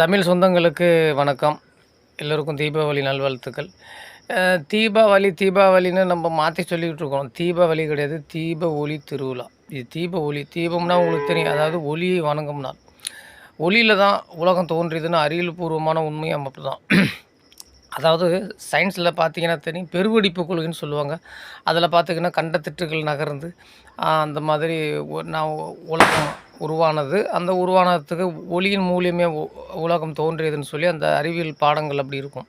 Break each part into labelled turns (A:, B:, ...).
A: தமிழ் சொந்தங்களுக்கு வணக்கம். எல்லோருக்கும் தீபாவளி நல்வாழ்த்துக்கள். தீபாவளி தீபாவளின்னு நம்ம மாற்றி சொல்லிக்கிட்டு இருக்கோம். தீபாவளி கிடையாது தீப ஒளி திருவிழா. இது தீப ஒளி. தீபம்னா உங்களுக்கு தெரியும். அதாவது ஒளியை வணங்கும் நாள். ஒளியில் தான் உலகம் தோன்றியதுன்னு அறிவியல் பூர்வமான உண்மையும் அப்படி தான் அதாவது சயின்ஸில் பார்த்தீங்கன்னா தெரியும். பெருவெடிப்பு கொள்கைன்னு சொல்லுவாங்க. அதில் பார்த்தீங்கன்னா கண்டத்திட்டுகள் நகர்ந்து அந்த மாதிரி நான் உலகம் உருவானது. அந்த உருவானதுக்கு ஒளியின் மூலியமே உ- உலகம் தோன்றியதுன்னு சொல்லி அந்த அறிவியல் பாடங்கள் அப்படி இருக்கும்.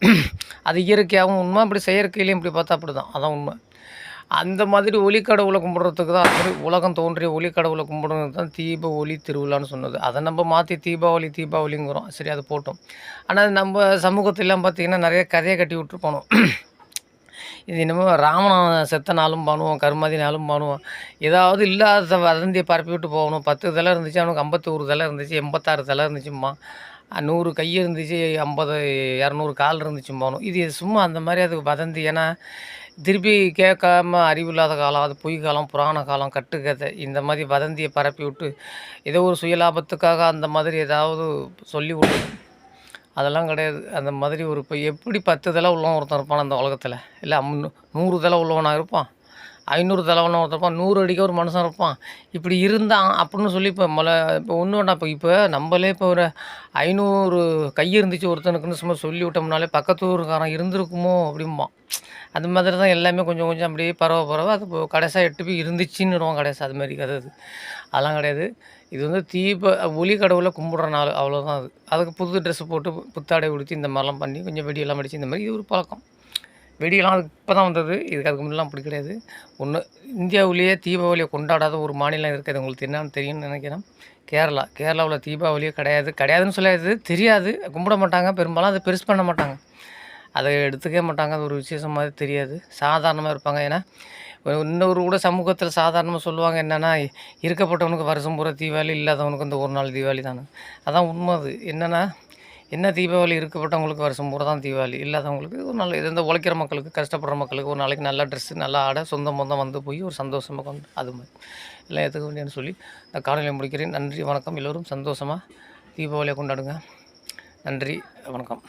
A: அது இயற்கையாகவும் உண்மை அப்படி செயற்கையிலையும் இப்படி பார்த்தா அப்படி தான் அதான் உண்மை. அந்த மாதிரி ஒளிக்கடவுளை கும்பிட்றதுக்கு தான் அது மாதிரி உலகம் தோன்றிய ஒளிக்கடவுளை கும்பிடுறது தான் தீப ஒளி திருவிழான்னு சொன்னது. அதை நம்ம மாற்றி தீபாவளி தீபாவளிங்கிறோம். சரி அதை போட்டோம். ஆனால் நம்ம சமூகத்திலாம் பார்த்திங்கன்னா நிறைய கதையை கட்டி விட்டுருப்போம் இது என்னமோ ராமன் செத்த நாளும் பண்ணுவோம் கருமாதி நாளும் பண்ணுவோம் ஏதாவது இல்லாத வதந்தியை பரப்பி விட்டு போகணும். பத்து தலை இருந்துச்சு அவனுக்கு ஐம்பத்தோரு தலை இருந்துச்சு எண்பத்தாறு தலை இருந்துச்சும்மா. நூறு கை இருந்துச்சு ஐம்பது இரநூறு கால் இருந்துச்சும்பானும் இது சும்மா அந்த மாதிரி அது வதந்தி. ஏன்னா திருப்பி கேட்காம அறிவில்லாத காலம் அது பொய் காலம் புராண காலம் கட்டுக்கதை இந்த மாதிரி வதந்தியை பரப்பி விட்டு ஏதோ ஒரு சுயலாபத்துக்காக அந்த மாதிரி ஏதாவது சொல்லி விட்டு அதெல்லாம் கிடையாது. அந்த மாதிரி ஒரு இப்போ எப்படி பத்து தலை உள்ளவன் ஒருத்தன் இருப்பான் அந்த உலகத்தில்? இல்லை அம் நூறு தலை உள்ளவனாக இருப்பான்? ஐநூறு தலைவனாக ஒருத்தன் இருப்பான். நூறு அடிக்க ஒரு மனுஷன் இருப்பான். இப்படி இருந்தான் அப்படின்னு சொல்லி இப்போ மொல இப்போ ஒன்று வேண்டாம். இப்போ இப்போ நம்மளே இப்போ ஒரு ஐநூறு கை இருந்துச்சு ஒருத்தனுக்குன்னு சும்மா சொல்லி விட்டோம்னாலே பக்கத்து ஊருக்காரன் இருந்திருக்குமோ அப்படிம்பான். அந்த மாதிரி தான் எல்லாமே கொஞ்சம் கொஞ்சம் அப்படியே பரவ பரவ அது இப்போ கடைசியாக எட்டு போய் இருந்துச்சுன்னுடுவோம் கடைசி அது மாதிரி கதை அது. அதெல்லாம் கிடையாது. இது வந்து தீப ஒளி கடவுளை கும்பிட்ற நாள் அவ்வளோதான் அது. அதுக்கு புது ட்ரெஸ் போட்டு புத்தாடை உடுத்தி இந்த மாதிரிலாம் பண்ணி கொஞ்சம் வெடியெல்லாம் அடித்து இந்த மாதிரி இது ஒரு பழக்கம். வெடியெல்லாம் அதுக்கு இப்போ தான் வந்தது. இதுக்கு அதுக்கு முன்னெலாம் அப்படி கிடையாது. ஒன்று இந்தியாவிலேயே தீபாவளியை கொண்டாடாத ஒரு மாநிலம் இருக்குது உங்களுக்கு என்னன்னு தெரியும்னு நினைக்கிறேன். கேரளா. கேரளாவில் தீபாவளியே கிடையாது. கிடையாதுன்னு சொல்லாது தெரியாது. கும்பிட மாட்டாங்க. பெரும்பாலும் அதை பெருசு பண்ண மாட்டாங்க. அதை எடுத்துக்கவே மாட்டாங்க. அது ஒரு விசேஷம் மாதிரி தெரியாது. சாதாரணமாக இருப்பாங்க. ஏன்னா இன்னொரு கூட சமூகத்தில் சாதாரணமாக சொல்லுவாங்க என்னென்னா இருக்கப்பட்டவனுக்கு வருஷம் பூரா தீபாவளி இல்லாதவனுக்கு இந்த ஒரு நாள் தீபாவளி தானே. அதான் உண்மை அது. என்னென்னா என்ன தீபாவளி இருக்கப்பட்டவங்களுக்கு வருஷம் பூரா தான் தீபாவளி இல்லாதவங்களுக்கு ஒரு நாள் இது இந்த உழைக்கிற மக்களுக்கு கஷ்டப்படுற மக்களுக்கு ஒரு நாளைக்கு நல்ல ட்ரெஸ்ஸு நல்லா ஆட சொந்தம் மொந்தம் வந்து போய் ஒரு சந்தோஷமாக கொண்டு அது மாதிரி. எல்லாம் ஏற்றுக்க வேண்டியன்னு சொல்லி நான் காலையில் முடிக்கிறேன். நன்றி வணக்கம். எல்லோரும் சந்தோஷமாக தீபாவளியை கொண்டாடுங்க. நன்றி வணக்கம்.